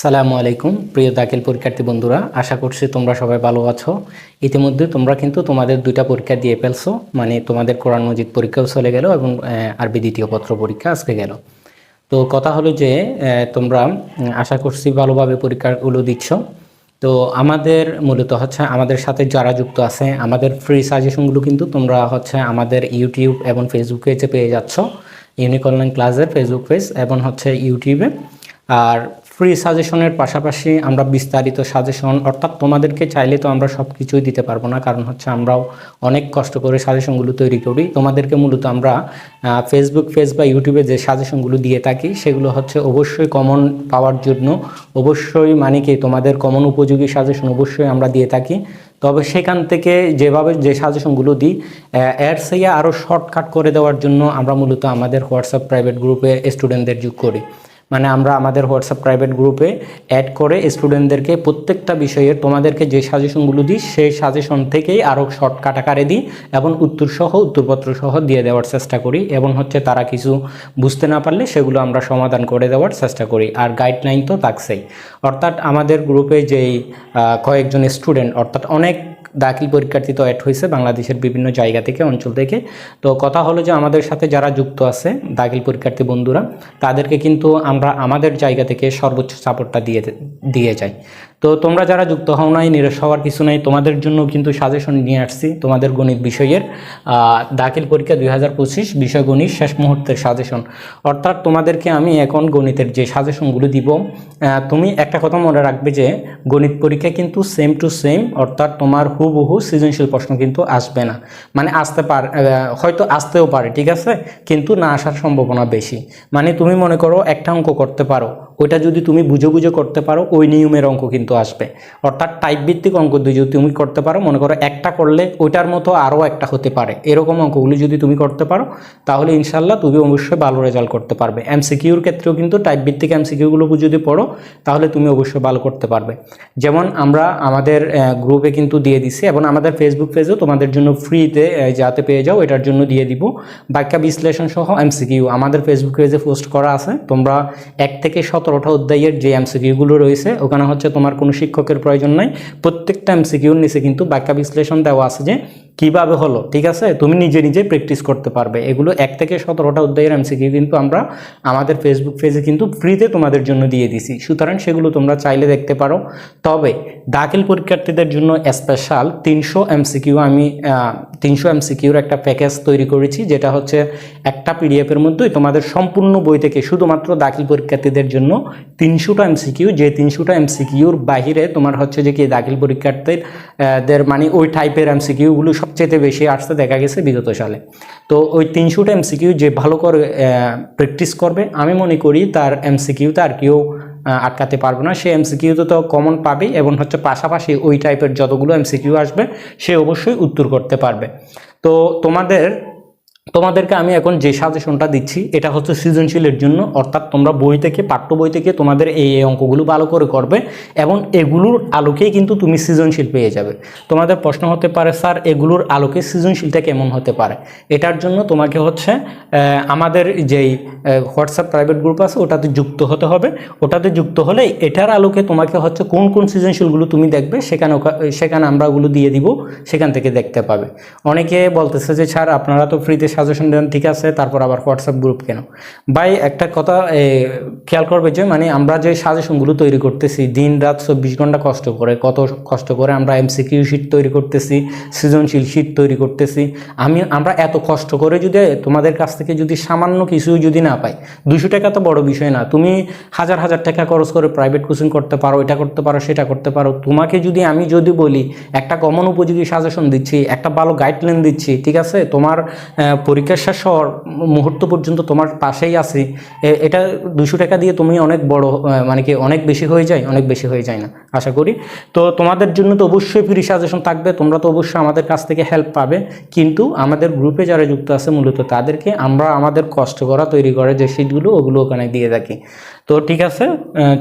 সালামু আলাইকুম, প্রিয় দাখিল পরীক্ষার্থী বন্ধুরা, আশা করছি তোমরা সবাই ভালো আছো। ইতিমধ্যে তোমরা কিন্তু তোমাদের দুইটা পরীক্ষা দিয়ে ফেলছো মানে তোমাদের কোরআন মজিদ পরীক্ষাও চলে গেল এবং আরবি দ্বিতীয় পত্র পরীক্ষা আজকে গেল। তো কথা হলো যে তোমরা আশা করছি ভালোভাবে পরীক্ষাগুলো দিচ্ছ। তো আমাদের মূলত হচ্ছে, আমাদের সাথে যারা যুক্ত আছে, আমাদের ফ্রি সাজেশনগুলো কিন্তু তোমরা হচ্ছে আমাদের ইউটিউব এবং ফেসবুক পেজে পেয়ে যাচ্ছ। ইউনিক অনলাইন ক্লাসের ফেসবুক পেজ এবং হচ্ছে ইউটিউবে আর ফ্রি সাজেশনের পাশাপাশি আমরা বিস্তারিত সাজেশন অর্থাৎ তোমাদেরকে চাইলে তো আমরা সব কিছুই দিতে পারব না, কারণ হচ্ছে আমরাও অনেক কষ্ট করে সাজেশনগুলো তৈরি করি। তোমাদেরকে মূলত আমরা ফেসবুক পেজ বা ইউটিউবে যে সাজেশনগুলো দিয়ে থাকি, সেগুলো হচ্ছে অবশ্যই কমন পাওয়ার জন্য, অবশ্যই মানে কি তোমাদের কমন উপযোগী সাজেশন অবশ্যই আমরা দিয়ে থাকি। তবে সেখান থেকে যেভাবে যে সাজেশনগুলো দিই এর সেই আরও শর্টকাট করে দেওয়ার জন্য আমরা মূলত আমাদের হোয়াটসঅ্যাপ প্রাইভেট গ্রুপে স্টুডেন্টদের যোগ করি। মানে আমরা আমাদের হোয়াটসঅ্যাপ প্রাইভেট গ্রুপে অ্যাড করে স্টুডেন্টদেরকে প্রত্যেকটা বিষয়ে তোমাদেরকে যে সাজেশনগুলো দিই, সেই সাজেশন থেকেই আরও শর্টকাট আকারে দিই এবং উত্তরসহ, উত্তরপত্রসহ দিয়ে দেওয়ার চেষ্টা করি এবং হচ্ছে তারা কিছু বুঝতে না পারলে সেগুলো আমরা সমাধান করে দেওয়ার চেষ্টা করি আর গাইডলাইন তো থাকছেই। অর্থাৎ আমাদের গ্রুপে যেই কয়েকজন স্টুডেন্ট অর্থাৎ অনেক দাখিল পরীক্ষার্থী তো অ্যাড হয়েছে বাংলাদেশের বিভিন্ন জায়গা থেকে, অঞ্চল থেকে। তো কথা হলো যে আমাদের সাথে যারা যুক্ত আছে, দাখিল পরীক্ষার্থী বন্ধুরা, তাদেরকে কিন্তু আমরা আমাদের জায়গা থেকে সর্বোচ্চ সাপোর্টটা দিয়ে দিয়ে যাই। তো তোমরা যারা যুক্ত হও নাই নিরাশ হওয়ার কিছু নাই, তোমাদের জন্য কিন্তু সাজেশন নিয়ে আসছি তোমাদের গণিত বিষয়ের। দাখিল পরীক্ষা দুই হাজার পঁচিশ, বিষয় গণিত শেষ মুহূর্তের সাজেশন অর্থাৎ তোমাদেরকে আমি এখন গণিতের যে সাজেশনগুলো দিব তুমি একটা কথা মনে রাখবে যে, গণিত পরীক্ষা কিন্তু সেম টু সেম অর্থাৎ তোমার হুবহু সৃজনশীল প্রশ্ন কিন্তু আসবে না। মানে আসতে পার হয়তো আসতেও পারে, ঠিক আছে? কিন্তু না আসার সম্ভাবনা বেশি। মানে তুমি মনে করো একটা অঙ্ক করতে পারো। ওইটা যদি তুমি বুঝে বুঝে করতে পারো, ওই নিয়মের অঙ্ক কিন্তু আসবে। অর্থাৎ টাইপ ভিত্তিক অঙ্ক যদি তুমি করতে পারো, মনে করো একটা করলে ওইটার মতো আরও একটা হতে পারে। এরকম অঙ্কগুলি যদি তুমি করতে পারো, তাহলে ইনশাল্লাহ তুমি অবশ্যই ভালো রেজাল্ট করতে পারবে। এমসিকিউর ক্ষেত্রেও কিন্তু টাইপ ভিত্তিক এমসিকিউগুলো যদি পড়ো, তাহলে তুমি অবশ্যই ভালো করতে পারবে। যেমন আমরা আমাদের গ্রুপে কিন্তু দিয়ে দিছি, এবং আমাদের ফেসবুক পেজেও তোমাদের জন্য ফ্রিতে যাতে পেয়ে যাও, এটার জন্য দিয়ে দিব। বাক্যা বিশ্লেষণ সহ এমসিকিউ আমাদের ফেসবুক পেজে পোস্ট করা আছে। তোমরা এক থেকে সতেরোটা অধ্যায়ের যে এমসিকিউগুলো রয়েছে, ওখানে হচ্ছে তোমার কোনো শিক্ষকের প্রয়োজন নাই। প্রত্যেকটা এমসিকিউর নিচে কিন্তু বাক্যা বিশ্লেষণ দেওয়া আছে যে কীভাবে হলো ঠিক আছে? তুমি নিজে নিজে প্র্যাকটিস করতে পারবে। এগুলো এক থেকে সতেরোটা অধ্যায়ের এমসিকিউ কিন্তু আমরা আমাদের ফেসবুক পেজে কিন্তু ফ্রিতে তোমাদের জন্য দিয়ে দিছি। সুতরাং সেগুলো তোমরা চাইলে দেখতে পারো। তবে দাখিল পরীক্ষার্থীদের জন্য স্পেশাল তিনশো এমসিকিউ আমি তিনশো এমসিকিউর একটা প্যাকেজ তৈরি করেছি যেটা হচ্ছে একটা পিডিএফের মধ্যেই তোমাদের সম্পূর্ণ বই থেকে শুধুমাত্র দাখিল পরীক্ষার্থীদের জন্য তিনশোটা এমসিকিউ যে তিনশোটা এমসিকিউর বাহিরে তোমার হচ্ছে যে কি দাখিল পরীক্ষার্থীর আহ, দের মানে ওই টাইপের এমসিকিউগুলো সবচেয়ে বেশি আসতে দেখা গেছে বিগত সালে। তো ওই তিনশোটা এমসিকিউ যে ভালো করে প্র্যাকটিস করবে, আমি মনে করি তার এমসিকিউতে আর কেউ আটকাতে পারবে না। সে এমসিকিউতে তো কমন পাবেই এবং হচ্ছে পাশাপাশি ওই টাইপের যতগুলো এমসিকিউ আসবে, সে অবশ্যই উত্তর করতে পারবে। তো তোমাদের তোমাদেরকে আমি এখন যে সাজেশনটা দিচ্ছি, এটা হচ্ছে সৃজনশীলের জন্য, অর্থাৎ তোমরা বই থেকে, পাঠ্য বই থেকে তোমাদের এই অঙ্কগুলো ভালো করে করবে এবং এগুলোর আলোকেই কিন্তু তুমি সৃজনশীল পেয়ে যাবে। তোমাদের প্রশ্ন হতে পারে, স্যার, এগুলোর আলোকে সৃজনশীলটা কেমন হতে পারে? এটার জন্য তোমাকে হচ্ছে আমাদের যেই হোয়াটসঅ্যাপ প্রাইভেট গ্রুপ আছে, ওটাতে যুক্ত হতে হবে। ওটাতে যুক্ত হলে এটার আলোকে তোমাকে হচ্ছে কোন কোন সৃজনশীলগুলো তুমি দেখবে, সেখানে সেখানে আমরা ওগুলো দিয়ে দিব, সেখান থেকে দেখতে পাবে। অনেকে বলতেছে যে, স্যার, আপনারা তো ফ্রিতে সাজেশন দেন, ঠিক আছে, তারপর আবার হোয়াটসঅ্যাপ গ্রুপ কেন? ভাই, একটা কথা খেয়াল করবে যে মানে আমরা যে সাজেশনগুলো তৈরি করতেছি, দিন রাত চব্বিশ ঘণ্টা কষ্ট করে, কত কষ্ট করে আমরা এমসিকিউ শিট তৈরি করতেছি, সৃজনশীল শিট তৈরি করতেছি, আমি, আমরা এত কষ্ট করে যদি, তোমাদের কাছ থেকে যদি সামান্য কিছু যদি না পাই দুশো টাকা তো বড় বিষয় না, তুমি হাজার হাজার টাকা খরচ করে প্রাইভেট কোচিং করতে পারো, এটা করতে পারো, সেটা করতে পারো, তোমাকে যদি আমি যদি বলি, একটা কমন উপযোগী সাজেশন দিচ্ছি, একটা ভালো গাইডলাইন দিচ্ছি, ঠিক আছে, তোমার আহ, পরীক্ষার শেষ হওয়ার মুহূর্ত পর্যন্ত তোমার পাশেই আছি এটা দুশো টাকা দিয়ে তুমি অনেক বড় মানে কি অনেক বেশি হয়ে যায় অনেক বেশি হয়ে যায় না আশা করি। তো তোমাদের জন্য তো অবশ্যই ফ্রি সাজেশন থাকবে তোমরা তো অবশ্যই আমাদের কাছ থেকে হেল্প পাবে। কিন্তু আমাদের গ্রুপে যারা যুক্ত আছে মূলত তাদেরকে আমরা আমাদের কষ্ট করা তৈরি করে যে শিটগুলো ওগুলো ওখানে দিয়ে থাকি। তো ঠিক আছে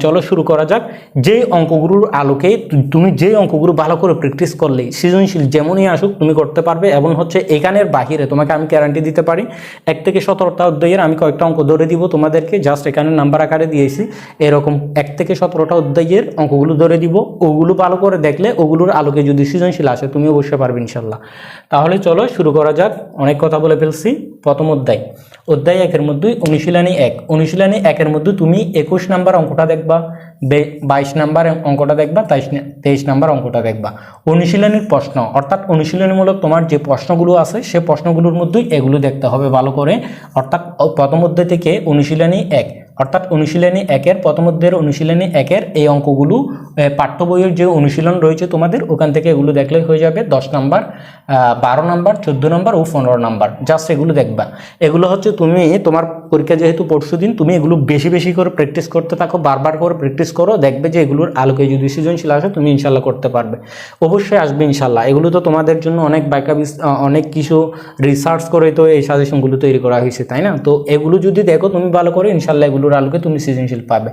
চলো শুরু করা যাক। যে অঙ্কগুলোর আলোকে তুমি যে অঙ্কগুলো ভালো করে প্র্যাকটিস করলে সৃজনশীল যেমনই আসুক তুমি করতে পারবে এবং হচ্ছে এখানের বাহিরে তোমাকে আমি গ্যারান্টি দিতে পারি। এক থেকে সতেরোটা অধ্যায়ের আমি কয়েকটা অঙ্ক ধরে দিব তোমাদেরকে। জাস্ট এখানে নাম্বার আকারে দিয়েছি। এরকম এক থেকে সতেরোটা অধ্যায়ের অঙ্কগুলো ধরে দিব। ওগুলো ভালো করে দেখলে ওগুলোর আলোকে যদি সৃজনশীল আসে তুমি অবশ্যই পারবে ইনশাল্লাহ। তাহলে চলো শুরু করা যাক। অনেক কথা বলে ফেলছি। প্রথম অধ্যায়। অধ্যায় একের মধ্যে অনুশীলনী এক। অনুশীলনী একের মধ্যে তুমি একুশ নাম্বার অঙ্কটা দেখবা বাইশ নাম্বার অঙ্কটা দেখবা, তেইশ তেইশ নাম্বার অঙ্কটা দেখবা। অনুশীলনীর প্রশ্ন, অর্থাৎ অনুশীলনীমূলক তোমার যে প্রশ্নগুলো আছে, সে প্রশ্নগুলোর মধ্যেই এগুলো দেখতে হবে ভালো করে। অর্থাৎ প্রথম অধ্যায় থেকে অনুশীলনী এক। অর্থাৎ অনুশীলনী একের, প্রথম অধ্যায়ের অনুশীলনী একের এই অঙ্কগুলো পাঠ্য বইয়ের যে অনুশীলন রয়েছে তোমাদের, ওখান থেকে এগুলো দেখলেই হয়ে যাবে। দশ নাম্বার বারো নাম্বার, চোদ্দ নাম্বার ও পনেরো নাম্বার জাস্ট এগুলো দেখবা। এগুলো হচ্ছে তুমি, তোমার পরীক্ষা যেহেতু পরশু দিন, তুমি এগুলো বেশি বেশি করে প্র্যাকটিস করতে থাকো, বারবার করে প্র্যাকটিস করো, দেখবে যে এগুলোর আলোকে যদি সৃজনশীল আসে, তুমি ইনশাল্লাহ করতে পারবে। অবশ্যই আসবে ইনশাল্লাহ। এগুলো তো তোমাদের জন্য অনেক ব্যাকআপ অনেক কিছু রিসার্চ করে তো এই সাজেশনগুলো তৈরি করা হয়েছে, তাই না? তো এগুলো যদি দেখো, তুমি ভালো করে, ইনশাল্লাহ এগুলোর আলোকে তুমি সৃজনশীল পাবে।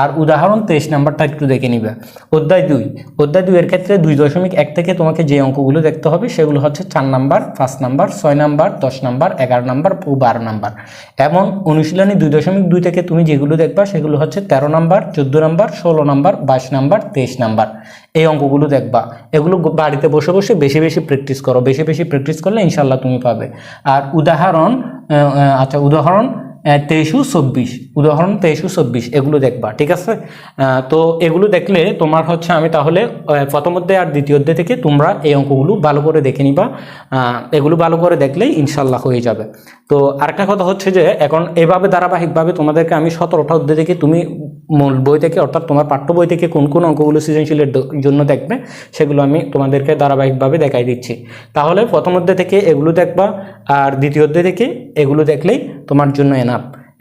আর উদাহরণ তেইশ নাম্বারটা একটু দেখে নিবে। অধ্যায় দুই। অধ্যায় দুইয়ের ক্ষেত্রে দুই দশমিক এক থেকে তোমাকে যে অঙ্কগুলো দেখতে হবে সেগুলো হচ্ছে চার নাম্বার, পাঁচ নাম্বার, ছয় নাম্বার, দশ নাম্বার, এগারো নাম্বার ও বারো নাম্বার। এবং অনুশীলনী দুই দশমিক দুই থেকে তুমি যেগুলো দেখবা সেগুলো হচ্ছে তেরো নাম্বার, চোদ্দ নাম্বার, ষোলো নাম্বার, বাইশ নাম্বার, তেইশ নাম্বার। এই অঙ্কগুলো দেখবা। এগুলো বাড়িতে বসে বসে বেশি বেশি প্র্যাকটিস করো। বেশি বেশি প্র্যাকটিস করলে ইনশাল্লাহ তুমি পাবে। আর উদাহরণ আচ্ছা উদাহরণ তেইশু চব্বিশ। উদাহরণ তেইশু চব্বিশ এগুলো দেখবা ঠিক আছে? তো এগুলো দেখলে তোমার হচ্ছে আমি তাহলে আহ, প্রথম অধ্যায় আর দ্বিতীয় অধ্যায় থেকে তোমরা এই অঙ্কগুলো ভালো করে দেখে নিবা। এগুলো ভালো করে দেখলেই ইনশাল্লাহ হয়ে যাবে। তো আরেকটা কথা হচ্ছে যে এখন এভাবে ধারাবাহিকভাবে তোমাদেরকে আমি সতেরোটা অধ্যায় থেকে তুমি মূল বই থেকে অর্থাৎ তোমার পাঠ্য বই থেকে কোন কোন অঙ্কগুলো সৃজনশীলের জন্য দেখবে সেগুলো আমি তোমাদেরকে ধারাবাহিকভাবে দেখাই দিচ্ছি। তাহলে প্রথম অধ্যায় থেকে এগুলো দেখবা আর দ্বিতীয় অধ্যায় থেকে এগুলো দেখলেই তোমার জন্য এনাফ।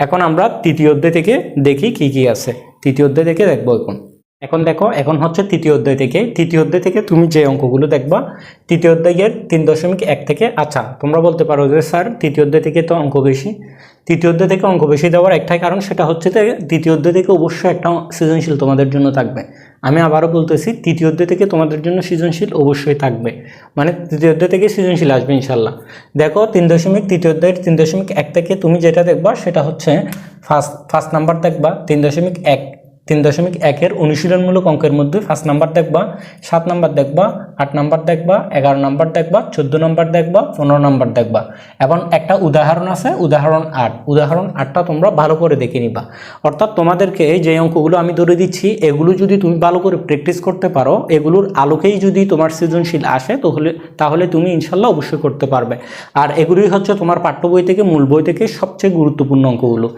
এখন আমরা তৃতীয় অধ্যায় থেকে দেখি কি কি আছে। তৃতীয় অধ্যায় থেকে দেখব এখন। এখন দেখো, এখন হচ্ছে তৃতীয় অধ্যায় থেকে। তৃতীয় অধ্যায় থেকে তুমি যে অঙ্কগুলো দেখবা, তৃতীয় অধ্যায়ের তিন দশমিক এক থেকে আচ্ছা তোমরা বলতে পারো যে, স্যার, তৃতীয় অধ্যায় থেকে তো অঙ্ক বেশি। তৃতীয় অধ্যায় থেকে অঙ্ক বেশি দেওয়ার একটাই কারণ সেটা হচ্ছে যে তৃতীয় অধ্যায় থেকে অবশ্যই একটা সৃজনশীল তোমাদের জন্য থাকবে। আমি আবারও বলতেছি, তৃতীয় অধ্যায় থেকে তোমাদের জন্য সৃজনশীল অবশ্যই থাকবে। মানে তৃতীয় অধ্যায় থেকে সৃজনশীল আসবে ইনশাল্লাহ দেখো, তিন দশমিক, তৃতীয় অধ্যায়ের তিন দশমিক এক থেকে তুমি যেটা দেখবা সেটা হচ্ছে ফার্স্ট ফার্স্ট নাম্বার দেখবা, তিন দশমিক এক তিন দশমিক একের অনুশীলনমূলক অঙ্কের মধ্যে ফার্স্ট নাম্বার দেখবা, সাত নাম্বার দেখবা, আট নাম্বার দেখবা, এগারো নাম্বার দেখবা, চোদ্দ নাম্বার দেখবা, পনেরো নাম্বার দেখবা। এবং একটা উদাহরণ আছে, উদাহরণ আট। উদাহরণ আটটা তোমরা ভালো করে দেখে নিবা। অর্থাৎ তোমাদেরকে যে অঙ্কগুলো আমি ধরে দিচ্ছি, এগুলো যদি তুমি ভালো করে প্র্যাকটিস করতে পারো, এগুলোর আলোকেই যদি তোমার সৃজনশীল আসে, তাহলে তাহলে তুমি ইনশাল্লাহ অবশ্যই করতে পারবে। আর এগুলোই হচ্ছে তোমার পাঠ্য বই থেকে, মূল বই থেকে সবচেয়ে গুরুত্বপূর্ণ অঙ্কগুলো।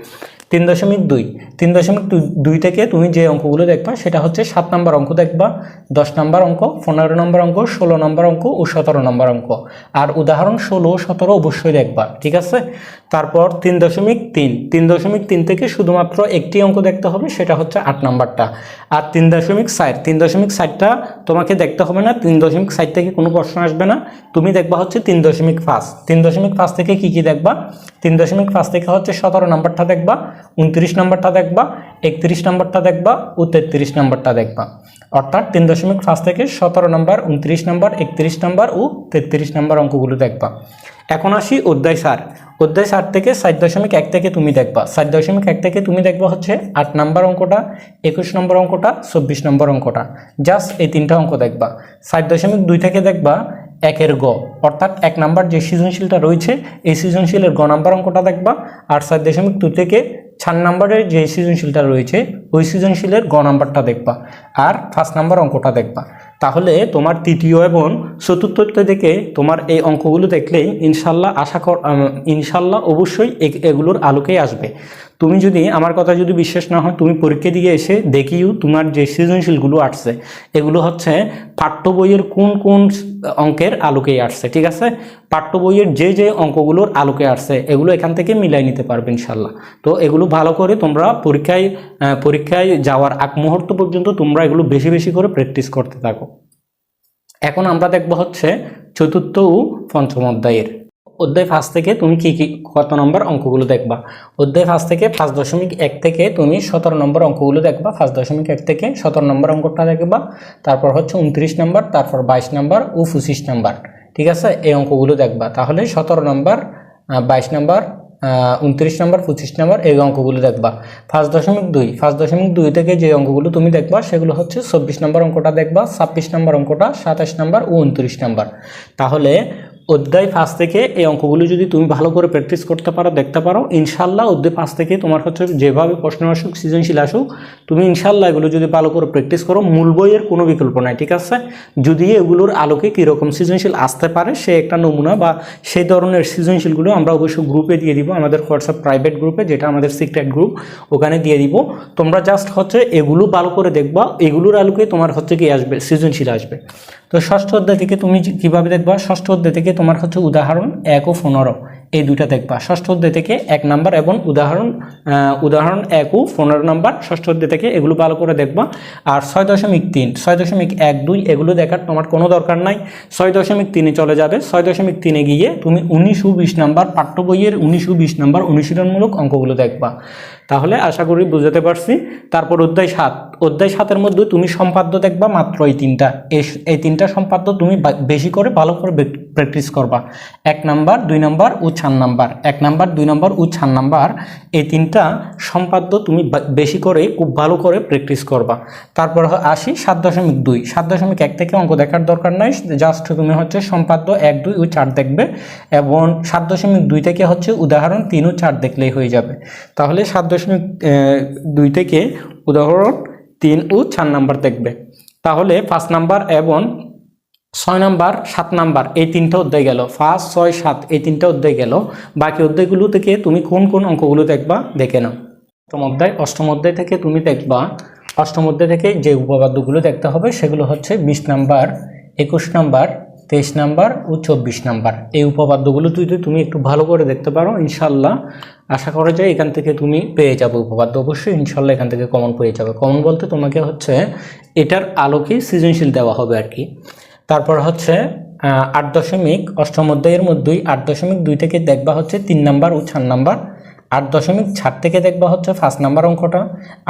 তিন দশমিক দুই তিন দশমিক দুই- থেকে তুমি যে অঙ্কগুলো দেখবা সেটা হচ্ছে সাত নম্বর অঙ্ক দেখবা দশ নম্বর অঙ্ক পনেরো নম্বর অঙ্ক ষোলো নম্বর অঙ্ক ও সতেরো নম্বর অঙ্ক আর উদাহরণ ষোলো সতেরো অবশ্যই দেখবা ঠিক আছে তারপর তিন দশমিক তিন তিন দশমিক তিন থেকে শুধুমাত্র একটি অঙ্ক দেখতে হবে সেটা হচ্ছে আট নম্বরটা আর তিন দশমিক ষাট তিন দশমিক ষাটটা তোমাকে দেখতে হবে না তিন দশমিক ষাট থেকে কোনো প্রশ্ন আসবে না তুমি দেখবা হচ্ছে তিন দশমিক পাঁচ তিন দশমিক পাঁচ থেকে কি কি দেখবা তিন দশমিক পাঁচ থেকে হচ্ছে সতেরো নম্বরটা দেখবা উনত্রিশ নম্বরটা দেখবা, একত্রিশ নম্বরটা দেখবা ও তেত্রিশ নম্বরটা দেখবা। অর্থাৎ তিন দশমিক পাঁচ থেকে সতেরো নম্বর, উনত্রিশ নম্বর, একত্রিশ নম্বর ও তেত্রিশ নম্বর অঙ্কগুলো দেখবা। এখন আসি অধ্যায় সার অধ্যায় সাত থেকে সাত দশমিক এক থেকে তুমি দেখবা। সাত দশমিক এক থেকে তুমি দেখবা হচ্ছে আট নম্বর অঙ্কটা, একুশ নম্বর অঙ্কটা, চব্বিশ নম্বর অঙ্কটা। জাস্ট এই তিনটা অঙ্ক দেখবা। সাত দশমিক দুই থেকে দেখবা একের গ। অর্থাৎ এক নাম্বার যে সৃজনশীলটা রয়েছে, এই সৃজনশীলের গ নাম্বার অঙ্কটা দেখবা। আর সাত দশমিক দু থেকে চার নাম্বারের যে সৃজনশীলটা রয়েছে ওই সৃজনশীলের গ নাম্বারটা দেখবা। আর ফার্স্ট নাম্বার অঙ্কটা দেখবা। তাহলে তোমার তৃতীয় এবং চতুর্থ থেকে তোমার এই অঙ্কগুলো দেখলেই ইনশাল্লাহ আশা কর ইনশাল্লাহ অবশ্যই এগুলোর আলোকেই আসবে। তুমি যদি, আমার কথা যদি বিশ্বাস না হয়, তুমি পরীক্ষা দিয়ে এসে দেখিও তোমার যে সৃজনশীলগুলো আসছে, এগুলো হচ্ছে পাঠ্য বইয়ের কোন কোন অঙ্কের আলোকেই আসছে, ঠিক আছে? পাঠ্য বইয়ের যে যে অঙ্কগুলোর আলোকে আসছে, এগুলো এখান থেকে মিলাই নিতে পারবে ইনশাল্লাহ। তো এগুলো ভালো করে তোমরা পরীক্ষায় পরীক্ষায় যাওয়ার আগ মুহূর্ত পর্যন্ত তোমরা এগুলো বেশি বেশি করে প্র্যাকটিস করতে থাকো। এখন আমরা দেখব হচ্ছে চতুর্থ ও পঞ্চম অধ্যায়ের। অধ্যায় পাঁচ থেকে তুমি কি কি কত নম্বর অঙ্কগুলো দেখবা? অধ্যায় পাঁচ থেকে পাঁচ দশমিক এক থেকে তুমি সতেরো নম্বর অঙ্কগুলো দেখবা। পাঁচ দশমিক এক থেকে সতেরো নম্বর অঙ্কটা দেখবা। তারপর হচ্ছে উনত্রিশ নম্বর, তারপর বাইশ নম্বর ও পঁচিশ নম্বর। ঠিক আছে? এই অঙ্কগুলো দেখবা। তাহলে সতেরো নম্বর বাইশ নম্বর উনত্রিশ নম্বর, পঁচিশ নম্বর এই অঙ্কগুলো দেখবা। ফার্স্ট দশমিক দুই, পাঁচ দশমিক দুই থেকে যে অঙ্কগুলো তুমি দেখবা, সেগুলো হচ্ছে চব্বিশ নম্বর অঙ্কটা দেখবা, ছাব্বিশ নম্বর অঙ্কটা, সাতাশ নম্বর ও উনত্রিশ নম্বর। তাহলে অধ্যায় পাঁচ থেকে এই অঙ্কগুলো যদি তুমি ভালো করে প্র্যাকটিস করতে পারো, দেখতে পারো, ইনশাল্লাহ অধ্যায় পাঁচ থেকে তোমার হচ্ছে যেভাবে প্রশ্ন আসুক, সৃজনশীল আসুক, তুমি ইনশাল্লাহ এগুলো যদি ভালো করে প্র্যাকটিস করো, মূল বইয়ের কোনো বিকল্প নাই, ঠিক আছে? যদি এগুলোর আলোকে কীরকম সৃজনশীল আসতে পারে, সে একটা নমুনা বা সেই ধরনের সৃজনশীলগুলো আমরা অবশ্যই গ্রুপে দিয়ে দিব, আমাদের হোয়াটসঅ্যাপ প্রাইভেট গ্রুপে যেটা আমাদের সিক্রেট গ্রুপ ওখানে দিয়ে দিব। তোমরা জাস্ট হচ্ছে এগুলো ভালো করে দেখবা, এগুলোর আলোকে তোমার হচ্ছে কি আসবে, সৃজনশীল আসবে। তো ষষ্ঠ অধ্যায় থেকে তুমি কীভাবে দেখবা? ষষ্ঠ অধ্যায় থেকে তোমার হচ্ছে উদাহরণ এক ও পনেরো। এই দুইটা দেখবা। ষষ্ঠ অধ্যায় থেকে এক নাম্বার এবং উদাহরণ উদাহরণ এক ও পনেরো নাম্বার। ষষ্ঠ অধ্যায় থেকে এগুলো ভালো করে দেখবা। আর ছয় দশমিক তিন। ছয় দশমিক এক দুই, এগুলো দেখার তোমার কোনো দরকার নাই। ছয় দশমিক তিনে চলে যাবে। ছয় দশমিক তিনে গিয়ে তুমি উনিশ ও বিশ নাম্বার পাঠ্য বইয়ের উনিশ ও বিশ নাম্বার অনুশীলনমূলক অঙ্কগুলো দেখবা। তাহলে আশা করি বুঝাতে পারছি। তারপর অধ্যায় সাত। অধ্যায় সাতের মধ্যে তুমি সম্পাদ্য দেখবা মাত্র এই তিনটা। এই তিনটা সম্পাদ্য তুমি বেশি করে ভালো করে প্র্যাকটিস করবা। এক নাম্বার, দুই নাম্বার ও চার নাম্বার। এক নাম্বার, দুই নাম্বার ও চার নাম্বার এই তিনটা সম্পাদ্য তুমি বেশি করে খুব ভালো করে প্র্যাকটিস করবা। তারপর আসি সাত দশমিক দুই। সাত দশমিক এক থেকে অঙ্ক দেখার দরকার নাই। জাস্ট তুমি হচ্ছে সম্পাদ্য এক, দুই ও চার দেখবে এবং সাত দশমিক দুই থেকে হচ্ছে উদাহরণ তিন ও চার দেখলেই হয়ে যাবে। তাহলে সাত দশমিক আহ, দুই থেকে উদাহরণ তিন ও চার নাম্বার দেখবে। তাহলে পাঁচ নাম্বার এবং ছয় নাম্বার সাত নাম্বার এই তিনটা অধ্যায় গেল। পাঁচ ছয় সাত এই তিনটা অধ্যায় গেল। বাকি অধ্যায়গুলো থেকে তুমি কোন কোন অঙ্কগুলো দেখবা দেখে নাও। অষ্টম অধ্যায় অষ্টম অধ্যায় থেকে তুমি দেখবা অষ্টম অধ্যায় থেকে যে উপপাদ্যগুলো দেখতে হবে সেগুলো হচ্ছে বিশ নাম্বার একুশ নাম্বার তেইশ নাম্বার ও চব্বিশ নাম্বার। এই উপপাদ্যগুলো যদি তুমি একটু ভালো করে দেখতে পারো ইনশাল্লাহ আশা করা যায় এখান থেকে তুমি পেয়ে যাবে উপপাদ্য। অবশ্যই ইনশাল্লাহ এখান থেকে কমন পেয়ে যাবে। কমন বলতে তোমাকে হচ্ছে এটার আলোকে সৃজনশীল দেওয়া হবে আর কি। তারপর হচ্ছে আট দশমিক, অষ্টম অধ্যায়ের মধ্যেই আট দশমিক দুই থেকে দেখবা হচ্ছে তিন নাম্বার ও চার নাম্বার। আট দশমিক ছাড় থেকে দেখবা হচ্ছে ফার্স্ট নাম্বার অঙ্কটা।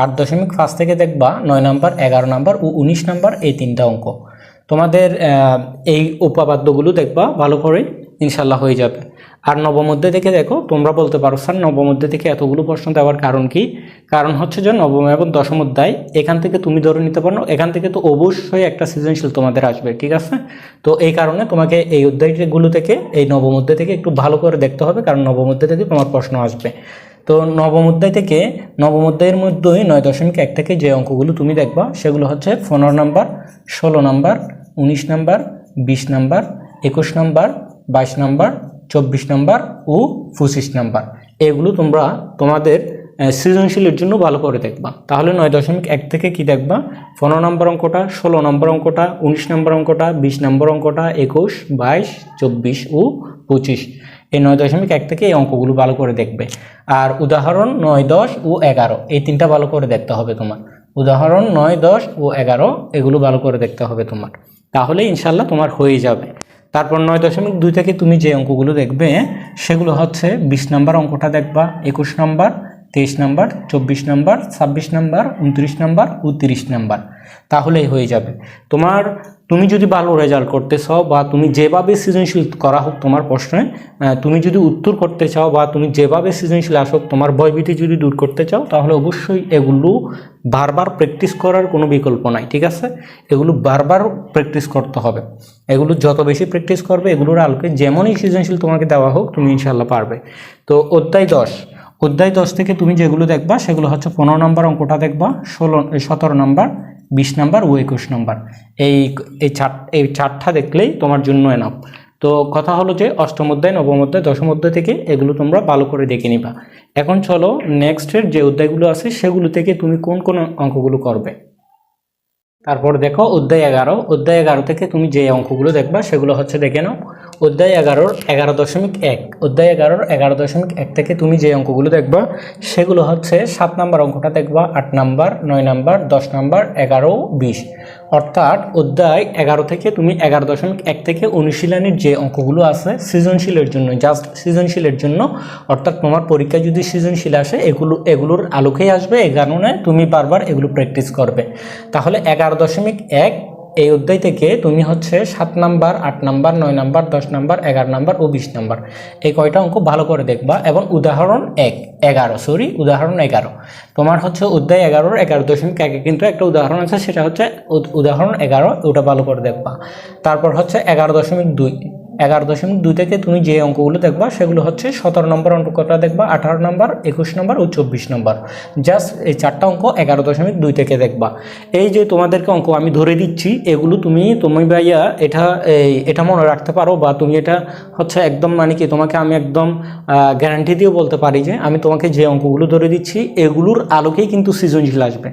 আট দশমিক পাঁচ থেকে দেখবা নয় নাম্বার, এগারো নাম্বার ও উনিশ নাম্বার এই তিনটা অঙ্ক। তোমাদের এই উপপাদ্যগুলো দেখবা ভালো করে ইনশাল্লাহ হয়ে যাবে। আর নবম অধ্যায় থেকে দেখো, তোমরা বলতে পারো, স্যার, নবম অধ্যায় থেকে এতগুলো প্রশ্ন দেওয়ার কারণ কি? কারণ হচ্ছে যে নবম এবং দশম অধ্যায়, এখান থেকে তুমি ধরে নিতে পারো, এখান থেকে তো অবশ্যই একটা সৃজনশীল তোমাদের আসবে, ঠিক আছে? তো এই কারণে তোমাকে এই অধ্যায়গুলো থেকে, এই নবম অধ্যায় থেকে একটু ভালো করে দেখতে হবে, কারণ নবম অধ্যায় থেকে তোমার প্রশ্ন আসবে। তো নবম অধ্যায় থেকে, নবম অধ্যায়ের মধ্যেই নয় দশমিক এক থেকে যে অঙ্কগুলো তুমি দেখবা, সেগুলো হচ্ছে পনেরো নাম্বার, ষোলো নাম্বার, উনিশ নাম্বার, বিশ নাম্বার, একুশ নাম্বার, বাইশ নাম্বার চব্বিশ নাম্বার ও পঁচিশ নাম্বার। এগুলো তোমরা তোমাদের সৃজনশীলের জন্য ভালো করে দেখবা। তাহলে নয় দশমিক এক থেকে কি দেখবা? পনেরো নম্বর অঙ্কটা, ষোলো নম্বর অঙ্কটা, উনিশ নম্বর অঙ্কটা, বিশ নম্বর অঙ্কটা, একুশ, বাইশ, চব্বিশ ও পঁচিশ। এই নয় দশমিক এক থেকে এই অঙ্কগুলো ভালো করে দেখবে। আর উদাহরণ নয় দশ ও এগারো, এই তিনটা ভালো করে দেখতে হবে তোমার। উদাহরণ নয় দশ ও এগারো, এগুলো ভালো করে দেখতে হবে তোমার। তাহলে ইনশাল্লাহ তোমার হয়ে যাবে। তারপর নয় দশমিক দুই থেকে তুমি যে অঙ্কগুলো দেখবে, সেগুলো হচ্ছে বিশ নাম্বার অঙ্কটা দেখবা, একুশ নাম্বার, তেইশ নাম্বার, চব্বিশ নাম্বার, ছাব্বিশ নাম্বার, উনত্রিশ নাম্বার ও তিরিশ নাম্বার। তাহলেই হয়ে যাবে। তোমার তুমি যদি ভালো রেজাল্ট করতে চাও বা তুমি যেভাবে সৃজনশীল করা হোক তোমার প্রশ্নে তুমি যদি উত্তর করতে চাও বা তুমি যেভাবে সৃজনশীল আসুক তোমার ভয়ভীতি যদি দূর করতে চাও, তাহলে অবশ্যই এগুলো বারবার প্র্যাকটিস করার কোনো বিকল্প নাই, ঠিক আছে? এগুলো বারবার প্র্যাকটিস করতে হবে। এগুলো যত বেশি প্র্যাকটিস করবে, এগুলোর আলোকে যেমনই সৃজনশীল তোমাকে দেওয়া হোক, তুমি ইনশাল্লাহ পারবে। তো অধ্যায় দশ। অধ্যায় দশ থেকে তুমি যেগুলো দেখবা, সেগুলো হচ্ছে পনেরো নম্বর অঙ্কটা দেখবা, ষোলো, সতেরো নম্বর বিশ নাম্বার ও একুশ নাম্বার। এই এই চার, এই চারটা দেখলেই তোমার জন্য এনাফ তো কথা হলো যে অষ্টম অধ্যায়, নবম অধ্যায়, দশম অধ্যায় থেকে এগুলো তোমরা ভালো করে দেখে নিবা। এখন চলো নেক্সটের যে অধ্যায়গুলো আছে, সেগুলো থেকে তুমি কোন কোন অঙ্কগুলো করবে? তারপর দেখো অধ্যায় এগারো। অধ্যায় এগারো থেকে তুমি যে অঙ্কগুলো দেখবা, সেগুলো হচ্ছে দেখে নাও। অধ্যায় এগারোর এগারো দশমিক এক। অধ্যায় এগারোর এগারো দশমিক এক থেকে তুমি যে অঙ্কগুলো দেখবা, সেগুলো হচ্ছে সাত নাম্বার অঙ্কটা দেখবা, আট নাম্বার, নয় নাম্বার, দশ নাম্বার, এগারো, বিশ। অর্থাৎ অধ্যায় এগারো থেকে তুমি এগারো দশমিক এক থেকে অনুশীলনের যে অঙ্কগুলো আছে, সৃজনশীলের জন্য জাস্ট সৃজনশীলের জন্য, অর্থাৎ তোমার পরীক্ষায় যদি সৃজনশীল আসে, এগুলো, এগুলোর আলোকেই আসবে এই কারণে তুমি বারবার এগুলো প্র্যাকটিস করবে। তাহলে এগারো দশমিক এক এই অধ্যায় থেকে তুমি হচ্ছে সাত নাম্বার, আট নাম্বার, নয় নাম্বার, দশ নাম্বার, এগারো নাম্বার ও বিশ নাম্বার। এই কয়টা অঙ্ক ভালো করে দেখবা এবং উদাহরণ এক, এগারো সরি উদাহরণ এগারো। তোমার হচ্ছে অধ্যায় এগারোর এগারো দশমিক একে কিন্তু একটা উদাহরণ আছে, সেটা হচ্ছে উদ- উদাহরণ এগারো, ওটা ভালো করে দেখবা। তারপর হচ্ছে এগারো দশমিক দুই এগারো দশমিক দুই থেকে তুমি যে অঙ্কগুলো দেখবা, সেগুলো হচ্ছে সতেরো নম্বর অঙ্কটা দেখবা, আঠারো নম্বর, একুশ নম্বর ও চব্বিশ নম্বর। জাস্ট এই চারটা অঙ্ক এগারো দশমিক দুই থেকে দেখবা। এই যে তোমাদেরকে অঙ্ক আমি ধরে দিচ্ছি, এগুলো তুমি তুমি ভাইয়া এটা এটা মনে রাখতে পারো বা তুমি এটা হচ্ছে একদম মানে কি তোমাকে আমি একদম গ্যারান্টি দিয়ে বলতে পারি যে আমি তোমাকে যে অঙ্কগুলো ধরে দিচ্ছি, এগুলোর আলোকেই কিন্তু সৃজনশীল আসবে।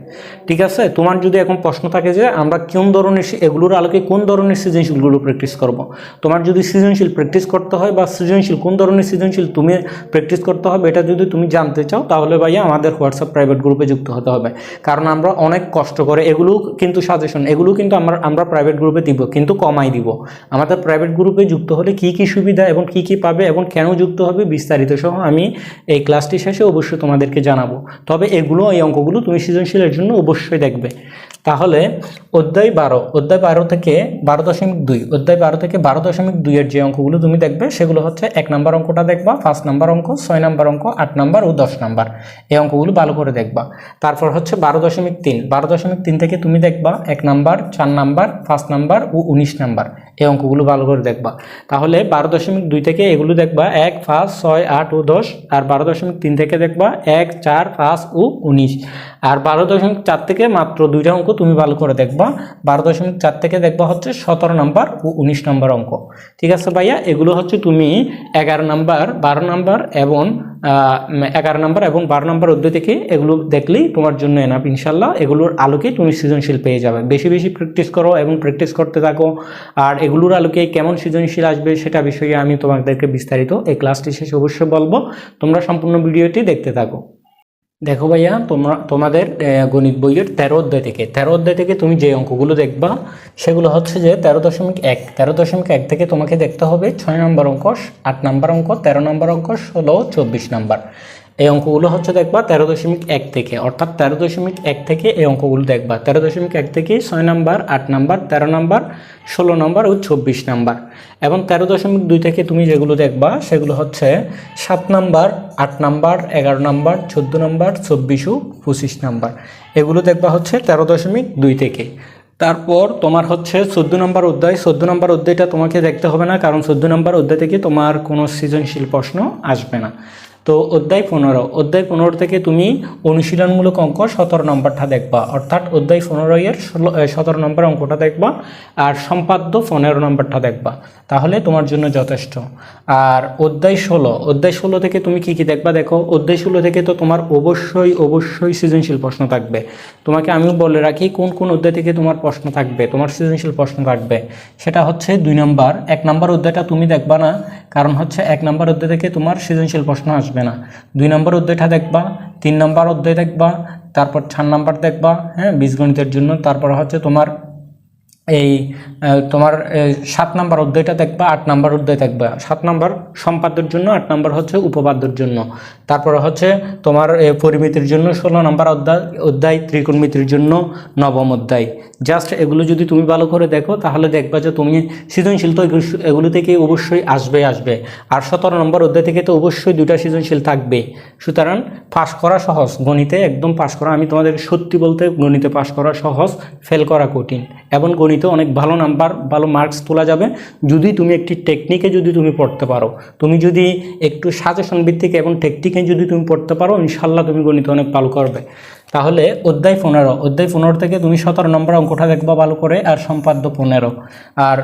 ঠিক আছে? তোমার যদি এখন প্রশ্ন থাকে যে আমরা কোন ধরনের এগুলোর আলোকে কোন ধরনের সৃজনশীলগুলো প্র্যাকটিস করব? তোমার যদি সৃজনশীল প্র্যাকটিস করতে হয় বা সৃজনশীল কোন ধরনের সৃজনশীল তুমি প্র্যাকটিস করতে হবে এটা যদি তুমি জানতে চাও, তাহলে ভাইয়া আমাদের হোয়াটসঅ্যাপ প্রাইভেট গ্রুপে যুক্ত হতে হবে। কারণ আমরা অনেক কষ্ট করে এগুলো কিন্তু সাজেশন এগুলো কিন্তু আমরা আমরা প্রাইভেট গ্রুপে দিব, কিন্তু কমাই দিব। আমাদের প্রাইভেট গ্রুপে যুক্ত হলে কি কি সুবিধা এবং কি কি পাবে এবং কেন যুক্ত হবে বিস্তারিত সহ আমি এই ক্লাসটি শেষে অবশ্যই তোমাদেরকে জানাব। তবে এগুলো, এই অঙ্কগুলো তুমি সৃজনশীলের জন্য অবশ্যই দেখবে। তাহলে অধ্যায় বারো অধ্যায় বারো থেকে বারো দশমিক দুই, অধ্যায় বারো থেকে বারো দশমিক দুইয়ের যে অঙ্কগুলো তুমি দেখবে সেগুলো হচ্ছে এক নাম্বার অঙ্কটা দেখবা, পাঁচ নাম্বার অঙ্ক, ছয় নাম্বার অঙ্ক, আট নাম্বার ও দশ নাম্বার। এই অঙ্কগুলো ভালো করে দেখবা। তারপর হচ্ছে বারো দশমিক তিন, বারো দশমিক তিন থেকে তুমি দেখবা এক নাম্বার, চার নাম্বার, পাঁচ নাম্বার ও উনিশ নাম্বার। এই অঙ্কগুলো ভালো করে দেখবা। তাহলে বারো দশমিক দুই থেকে এগুলো দেখবা, এক, পাঁচ, ছয়, আট ও দশ, আর বারো দশমিক তিন থেকে দেখবা, এক, চার, পাঁচ ও উনিশ। আর বারো দশমিক চার থেকে মাত্র দুইটা অঙ্ক তুমি ভালো করে দেখবা। বারো দশমিক চার থেকে দেখবা হচ্ছে সতেরো নাম্বার ও উনিশ নাম্বার অঙ্ক। ঠিক আছে ভাইয়া? এগুলো হচ্ছে তুমি এগারো নাম্বার, বারো নাম্বার এবং এগারো নম্বর এবং বারো নম্বর থেকে এগুলো দেখলেই তোমার জন্য এনাফ ইনশাল্লাহ এগুলোর আলোকে তুমি সৃজনশীল পেয়ে যাবে। বেশি বেশি প্র্যাকটিস করো এবং প্র্যাকটিস করতে থাকো। আর এগুলোর আলোকে কেমন সৃজনশীল আসবে সেটা বিষয়ে আমি তোমাদেরকে বিস্তারিত এই ক্লাসটি শেষে অবশ্যই বলব। তোমরা সম্পূর্ণ ভিডিওটি দেখতে থাকো। দেখো ভাইয়া, তোমরা, তোমাদের গণিত বইয়ের তেরো অধ্যায় থেকে, তেরো অধ্যায় থেকে তুমি যে অঙ্কগুলো দেখবা, সেগুলো হচ্ছে যে তেরো দশমিক এক, তেরো দশমিক এক থেকে তোমাকে দেখতে হবে ছয় নম্বর অঙ্ক আট নম্বর অঙ্ক, তেরো নম্বর অঙ্ক ষোলো চব্বিশ নম্বর। এই অঙ্কগুলো হচ্ছে দেখবা তেরো দশমিক এক থেকে, অর্থাৎ তেরো দশমিক এক থেকে এই অঙ্কগুলো দেখবা। তেরো দশমিক এক থেকে ছয় নাম্বার, আট নাম্বার, তেরো নাম্বার, ষোলো নম্বর ও চব্বিশ নাম্বার। এবং তেরো দশমিক দুই থেকে তুমি যেগুলো দেখবা, সেগুলো হচ্ছে সাত নাম্বার, আট নাম্বার, এগারো নাম্বার, চোদ্দ নাম্বার, চব্বিশ ও পঁচিশ নাম্বার। এগুলো দেখবা হচ্ছে তেরো দশমিক দুই থেকে। তারপর তোমার হচ্ছে চোদ্দ নম্বর অধ্যায়, চোদ্দ নম্বর অধ্যায়টা তোমাকে দেখতে হবে না, কারণ চোদ্দ নম্বর অধ্যায় থেকে তোমার কোনো সৃজনশীল প্রশ্ন আসবে না। তো অধ্যায় পনেরো। অধ্যায় পনেরো থেকে তুমি অনুশীলনমূলক অঙ্ক সতেরো নম্বরটা দেখবা। অর্থাৎ অধ্যায় পনেরো এর সতেরো নম্বর অঙ্কটা দেখবা আর সম্পাদ্য পনেরো নম্বরটা দেখবা। তাহলে তোমার জন্য যথেষ্ট। আর অধ্যায় ষোলো। অধ্যায় ষোলো থেকে তুমি কি কি দেখবা? দেখো, অধ্যায় ষোলো থেকে তো তোমার অবশ্যই অবশ্যই সৃজনশীল প্রশ্ন থাকবে। তোমাকে আমিও বলে রাখি, কোন কোন অধ্যায় থেকে তোমার প্রশ্ন থাকবে, তোমার সৃজনশীল প্রশ্ন থাকবে। সেটা হচ্ছে দুই নম্বর। এক নম্বর অধ্যায়টা তুমি দেখবা না, কারণ হচ্ছে এক নম্বর অধ্যায় থেকে তোমার সৃজনশীল প্রশ্ন আসবে। না। দুই নম্বর অধ্যায়টা দেখবা, তিন নম্বর অধ্যায় দেখবা, তারপর চার নম্বর দেখবা হ্যাঁ বীজগণিতের জন্য। তারপর হচ্ছে তোমার এই তোমার সাত নাম্বার অধ্যায়টা দেখবা, আট নাম্বার অধ্যায় দেখবা। সাত নাম্বার সম্পাদ্যের জন্য, আট নাম্বার হচ্ছে উপপাদ্যের জন্য। তারপরে হচ্ছে তোমার পরিমিতির জন্য ষোলো নাম্বার অধ্যায় অধ্যায়, ত্রিকোণমিতির জন্য নবম অধ্যায়। জাস্ট এগুলো যদি তুমি ভালো করে দেখো, তাহলে দেখবা যে তুমি সৃজনশীল তো এগুলো থেকে অবশ্যই আসবে আসবে। আর সতেরো নম্বর অধ্যায় থেকে তো অবশ্যই দুটা সৃজনশীল থাকবে। সুতরাং পাশ করা সহজ, গণিতে একদম পাশ করা, আমি তোমাদের সত্যি বলতে গণিতে পাশ করা সহজ, ফেল করা কঠিন। এবং গণিতে অনেক ভালো নাম্বার, ভালো মার্কস তোলা যাবে। যদি তুমি একটি টেকনিকে যদি তুমি পড়তে পারো, তুমি যদি একটু সাজেশন ভিত্তিক এবং টেকনিকে যদি তুমি পড়তে পারো ইনশাল্লাহ তুমি গণিতে অনেক ভালো করবে। তাহলে অধ্যায় পনেরো অধ্যায় পনেরো থেকে তুমি সতেরো নম্বর অঙ্কটা দেখবা ভালো করে, আর সম্পাদ্য পনেরো। আর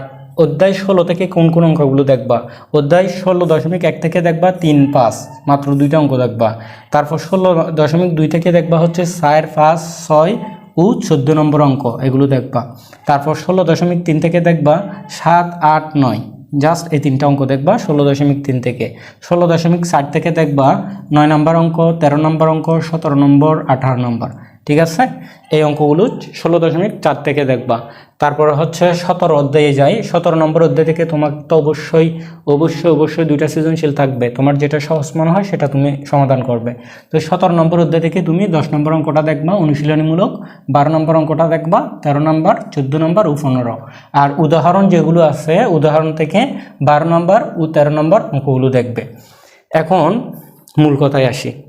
অধ্যায় ষোলো থেকে কোন কোন অঙ্কগুলো দেখবা? অধ্যায় ষোলো দশমিক এক থেকে দেখবা তিন পাঁচ, মাত্র দুইটা অঙ্ক দেখবা। তারপর ষোলো দশমিক দুই থেকে দেখবা হচ্ছে চার, পাঁচ, ছয় ও চোদ্দ নম্বর অঙ্ক, এগুলো দেখবা। তারপর ষোলো দশমিক তিন থেকে দেখবা, সাত, আট, নয়। জাস্ট এই তিনটা অঙ্ক দেখবা, ষোলো দশমিক তিন থেকে। ষোলো দশমিক ষাট থেকে দেখবা, নয় নম্বর অঙ্ক, তেরো নম্বর অঙ্ক, সতেরো নম্বর, আঠারো নম্বর। ঠিক আছে? এই অঙ্কগুলো ষোলো দশমিক চার থেকে দেখবা। তারপরে হচ্ছে সতেরো অধ্যায়ে যাই। সতেরো নম্বর অধ্যায় থেকে তোমার তো অবশ্যই অবশ্যই অবশ্যই দুইটা সৃজনশীল থাকবে। তোমার যেটা সহজ মনে হয় সেটা তুমি সমাধান করবে। তো সতেরো নম্বর অধ্যায় থেকে তুমি দশ নম্বর অঙ্কটা দেখবা, অনুশীলনীমূলক। বারো নম্বর অঙ্কটা দেখবা, তেরো নম্বর, চোদ্দ নম্বর ও পনেরো। আর উদাহরণ যেগুলো আছে, উদাহরণ থেকে বারো নম্বর ও তেরো নম্বর অঙ্কগুলো দেখবে। এখন মূল কথায় আসি।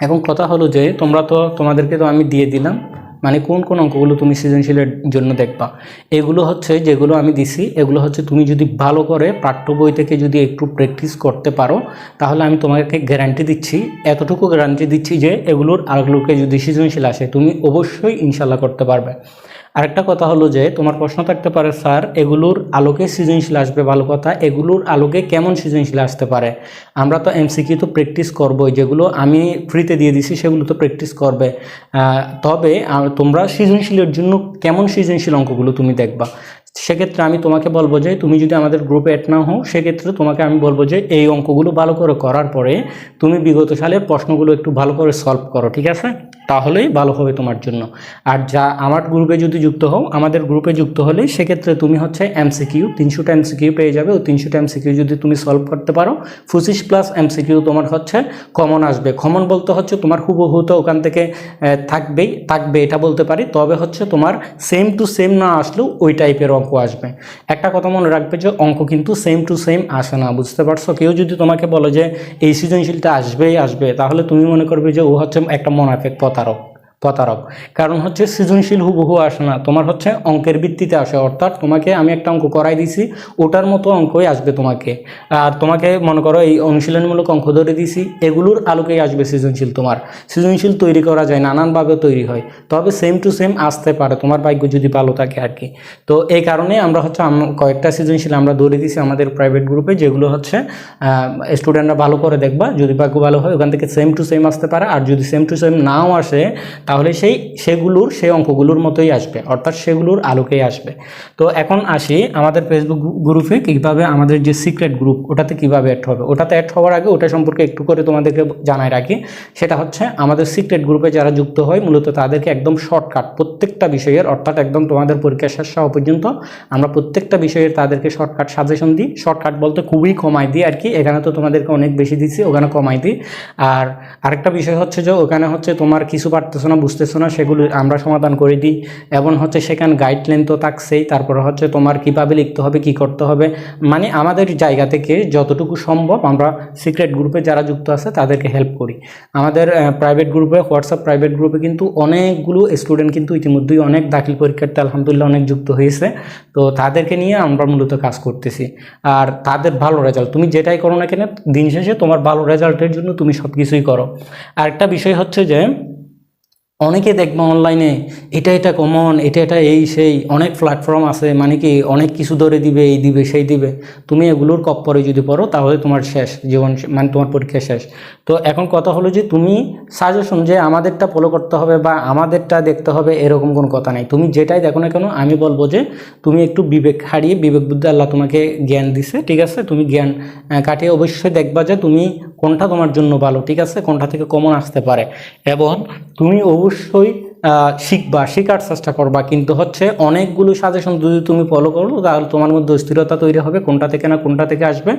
এখন কথা হলো যে, তোমরা তো, তোমাদেরকে তো আমি দিয়ে দিলাম। মানে কোন কোন অঙ্কগুলো তুমি সৃজনশীলের জন্য দেখবা? এগুলো হচ্ছে যেগুলো আমি দিছি, এগুলো হচ্ছে তুমি যদি ভালো করে পাঠ্য বই থেকে যদি একটু প্র্যাকটিস করতে পারো, তাহলে আমি তোমাকে গ্যারান্টি দিচ্ছি, এতটুকু গ্যারান্টি দিচ্ছি যে, এগুলোর আলোকে যদি সৃজনশীল আসে, তুমি অবশ্যই ইনশাল্লাহ করতে পারবে। আরেকটা কথা হলো যে, তোমার প্রশ্ন থাকতে পারে, স্যার, এগুলোর আলোকে সৃজনশীল আসবে? ভালো কথা, এগুলোর আলোকে কেমন সৃজনশীল আসতে পারে? আমরা তো এমসিকিউ তো প্র্যাকটিস করবোই, যেগুলো আমি ফ্রিতে দিয়ে দিছি, সেগুলো তো প্র্যাকটিস করবে। তবে তোমরা সৃজনশীলের জন্য কেমন সৃজনশীল অঙ্কগুলো তুমি দেখবা? সেক্ষেত্রে আমি তোমাকে বলব যে, তুমি যদি আমাদের গ্রুপে অ্যাড না হও সেক্ষেত্রে তোমাকে আমি বলব যে, এই অঙ্কগুলো ভালো করে করার পরে তুমি বিগত সালের প্রশ্নগুলো একটু ভালো করে সলভ করো, ঠিক আছে? তাহলেই ভালো হবে তোমার জন্য। আর যা আমার গ্রুপে যদি যুক্ত হও, আমাদের গ্রুপে যুক্ত হলে সেক্ষেত্রে তুমি হচ্ছে এমসিকিউ তিনশোটা এমসিকিউ পেয়ে যাবে। ও তিনশোটা এমসিকিউ যদি তুমি সলভ করতে পারো, পঁচিশ প্লাস এমসিকিউ তোমার হচ্ছে কমন আসবে। কমন বলতে হচ্ছে তোমার হুবহু তো ওখান থেকে থাকবেই, থাকবে, এটা বলতে পারি। তবে হচ্ছে তোমার সেম টু সেম না আসলেও ওই টাইপের অঙ্ক আসবে। একটা কথা মনে রাখবে যে অঙ্ক কিন্তু সেম টু সেম আসে না, বুঝতে পারছ? কেউ যদি তোমাকে বলে যে এই সৃজনশীলটা আসবেই, আসবে, তাহলে তুমি মনে করবে যে ও হচ্ছে একটা মোনাফেক প্রতারক প্রতারক। কারণ হচ্ছে সৃজনশীল হুবহু আসে না। তোমার হচ্ছে অঙ্কের ভিত্তিতে আসে। অর্থাৎ তোমাকে আমি একটা অঙ্ক করাই দিছি, ওটার মতো অঙ্কই আসবে তোমাকে। আর তোমাকে মনে করো এই অনুশীলনমূলক অঙ্ক ধরে দিছি, এগুলোর আলোকেই আসবে সৃজনশীল তোমার। সৃজনশীল তৈরি করা যায়, নানানভাবে তৈরি হয়। তবে সেম টু সেম আসতে পারে, তোমার ভাগ্য যদি ভালো থাকে আর কি। তো এই কারণে আমরা হচ্ছে কয়েকটা সৃজনশীল আমরা ধরে দিছি আমাদের প্রাইভেট গ্রুপে যেগুলো হচ্ছে স্টুডেন্টরা ভালো করে দেখবা। যদি ভাগ্য ভালো হয়, ওখান থেকে সেম টু সেম আসতে পারে। আর যদি সেম টু সেম নাও আসে তাহলে সেই, সেগুলোর, সেই অঙ্কগুলোর মতোই আসবে। অর্থাৎ সেগুলোর আলোকেই আসবে। তো এখন আসি আমাদের ফেসবুক গ্রুপে কীভাবে আমাদের যে সিক্রেট গ্রুপ ওটাতে কীভাবে অ্যাড হবে। ওটাতে অ্যাড হওয়ার আগে ওটা সম্পর্কে একটু করে তোমাদেরকে জানাই রাখি। সেটা হচ্ছে আমাদের সিক্রেট গ্রুপে যারা যুক্ত হয়, মূলত তাদেরকে একদম শর্টকাট প্রত্যেকটা বিষয়ের, অর্থাৎ একদম তোমাদের পরীক্ষা শেষ হওয়া পর্যন্ত আমরা প্রত্যেকটা বিষয়ের তাদেরকে শর্টকাট সাজেশন দিই। শর্টকাট বলতে খুবই কমাই দিই আর কি। এখানে তো তোমাদেরকে অনেক বেশি দিচ্ছি, ওখানে কমাই দিই। আর আরেকটা বিষয় হচ্ছে যে ওখানে হচ্ছে তোমার কিছু পারতেছো না বুঝতেছো না, সেগুলো আমরা সমাধান করে দিই। এবং হচ্ছে সেখানে গাইডলাইন তো থাকছেই, তারপরে হচ্ছে তোমার কীভাবে লিখতে হবে, কি করতে হবে। মানে আমাদের জায়গা থেকে যতটুকু সম্ভব আমরা সিক্রেট গ্রুপে যারা যুক্ত আছে, তাদেরকে হেল্প করি। আমাদের প্রাইভেট গ্রুপে হোয়াটসঅ্যাপ প্রাইভেট গ্রুপে কিন্তু অনেকগুলো স্টুডেন্ট কিন্তু ইতিমধ্যেই অনেক দাখিল পরীক্ষার্থী আলহামদুলিল্লাহ অনেক যুক্ত হয়েছে। তো তাদেরকে নিয়ে আমরা মূলত কাজ করতেছি। আর তাদের ভালো রেজাল্ট তুমি যেটাই করো না কেন, দিন শেষে তোমার ভালো রেজাল্টের জন্য তুমি সব কিছুই করো। আরেকটা বিষয় হচ্ছে যে অনেকে দেখবে অনলাইনে এটা এটা কমন এটা এটা এই সেই, অনেক প্ল্যাটফর্ম আছে মানে কি অনেক কিছু ধরে দিবে, এই দিবে, সেই দিবে। তুমি এগুলোর কপ্পরে যদি পড়ো, তাহলে তোমার শেষ, জীবন মানে তোমার পরীক্ষা শেষ। তো এখন কথা হলো যে, তুমি সাজেশন যে আমাদেরটা ফলো করতে হবে বা আমাদেরটা দেখতে হবে, এরকম কোনো কথা নাই। তুমি যেটাই দেখো না কেন, আমি বলব যে, তুমি একটু বিবেক হারিয়ে, বিবেক বুদ্ধি আল্লাহ তোমাকে জ্ঞান দিছে, ঠিক আছে? তুমি জ্ঞান কাটিয়ে অবশ্যই দেখবা যে, তুমি কোনটা তোমার জন্য ভালো, ঠিক আছে? কোনটা থেকে কমন আসতে পারে। এবং তুমি অবশ্যই আহ, শিখবা শেখার চেষ্টা করবা। কিন্তু হচ্ছে অনেকগুলো সাজেশন যদি তুমি ফলো করো তাহলে তোমার মধ্যে অস্থিরতা তৈরি হবে কোনটা থেকে না কোনটা থেকে আসবে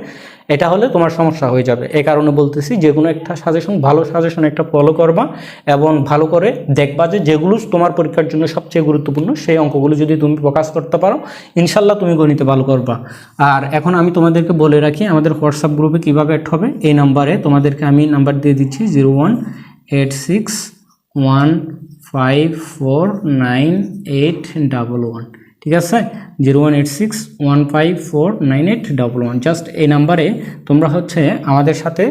এটা হলে তোমার সমস্যা হয়ে যাবে। এ কারণে বলতেছি যে কোনো একটা সাজেশন ভালো সাজেশন একটা ফলো করবা এবং ভালো করে দেখবা যে যেগুলো তোমার পরীক্ষার জন্য সবচেয়ে গুরুত্বপূর্ণ সেই অঙ্কগুলো যদি তুমি প্রকাশ করতে পারো ইনশাল্লাহ তুমি গণিতে ভালো করবা। আর এখন আমি তোমাদেরকে বলে রাখি আমাদের হোয়াটসঅ্যাপ গ্রুপে কীভাবে অ্যাড হবে এই নাম্বারে তোমাদেরকে আমি নাম্বার দিয়ে দিচ্ছি zero one eight six one five four nine eight double one. ঠিক আছে? Zero one eight six one five four nine eight double one. Just এই নাম্বারে তোমরা হচ্ছে আমাদের সাথে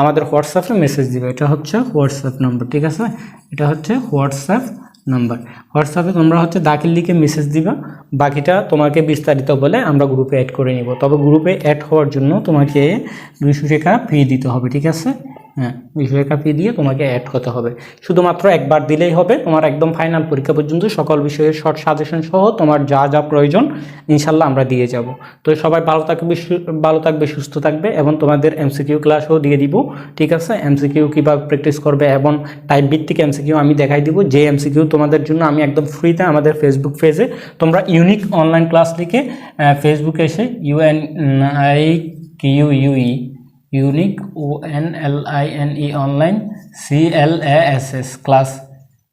আমাদের হোয়াটসঅ্যাপে মেসেজ দিবে। এটা হচ্ছে হোয়াটসঅ্যাপ নাম্বার, ঠিক আছে? এটা হচ্ছে হোয়াটসঅ্যাপ নাম্বার। হোয়াটসঅ্যাপে তোমরা হচ্ছে দাখিল লিখে মেসেজ দিবা। বাকিটা তোমাকে বিস্তারিত বলে আমরা গ্রুপে অ্যাড করে নিব। তবে গ্রুপে অ্যাড হওয়ার জন্য তোমাকে দুইশো টাকা ফি দিতে হবে, ঠিক আছে? হ্যাঁ ফি দিয়ে তোমাকে অ্যাড হতে হবে। শুধুমাত্র একবার দিলেই হবে, তোমার একদম ফাইনাল পরীক্ষা পর্যন্ত সকল বিষয়ের শর্ট সাজেশন সহ তোমার যা যা প্রয়োজন ইনশাল্লাহ আমরা দিয়ে যাব। তো সবাই ভালো থাকবে ভালো থাকবে, সুস্থ থাকবে এবং তোমাদের এমসিকিউ ক্লাসও দিয়ে দিব, ঠিক আছে? এমসিকিউ কীভাবে প্র্যাকটিস করবে এবং টাইপ ভিত্তিক এমসিকিউ আমি দেখাই দিব। যে এমসিকিউ তোমাদের জন্য আমি একদম ফ্রিতে আমাদের ফেসবুক পেজে তোমরা ইউনিক অনলাইন ক্লাস লিখে ফেসবুকে এসে U N I Q U E unique o n l i n e online c l a s s class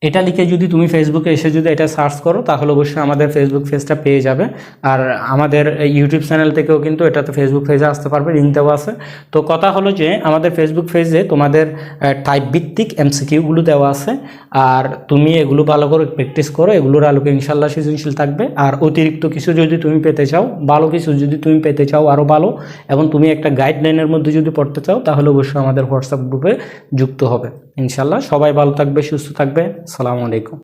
এটা লিখে যদি তুমি ফেসবুকে এসে যদি এটা সার্চ করো, তাহলে অবশ্যই আমাদের ফেসবুক পেজটা পেয়ে যাবে। আর আমাদের ইউটিউব চ্যানেল থেকেও কিন্তু এটাতে ফেসবুক পেজে আসতে পারবে লিঙ্ক দেওয়া আছে। তো কথা হলো যে, আমাদের ফেসবুক পেজে তোমাদের টাইপ ভিত্তিক এমসিকিউগুলো দেওয়া আছে। আর তুমি এগুলো ভালো করে প্র্যাকটিস করো, এগুলোর আলোকে ইনশাল্লাহ সৃজনশীল থাকবে। আর অতিরিক্ত কিছু যদি তুমি পেতে চাও, ভালো কিছু যদি তুমি পেতে চাও আরও ভালো, এবং তুমি একটা গাইডলাইনের মধ্যে যদি পড়তে চাও, তাহলে অবশ্যই আমাদের হোয়াটসঅ্যাপ গ্রুপে যুক্ত হবে। ইনশাল্লাহ সবাই ভালো থাকবে সুস্থ থাকবে। সালামু আলাইকুম।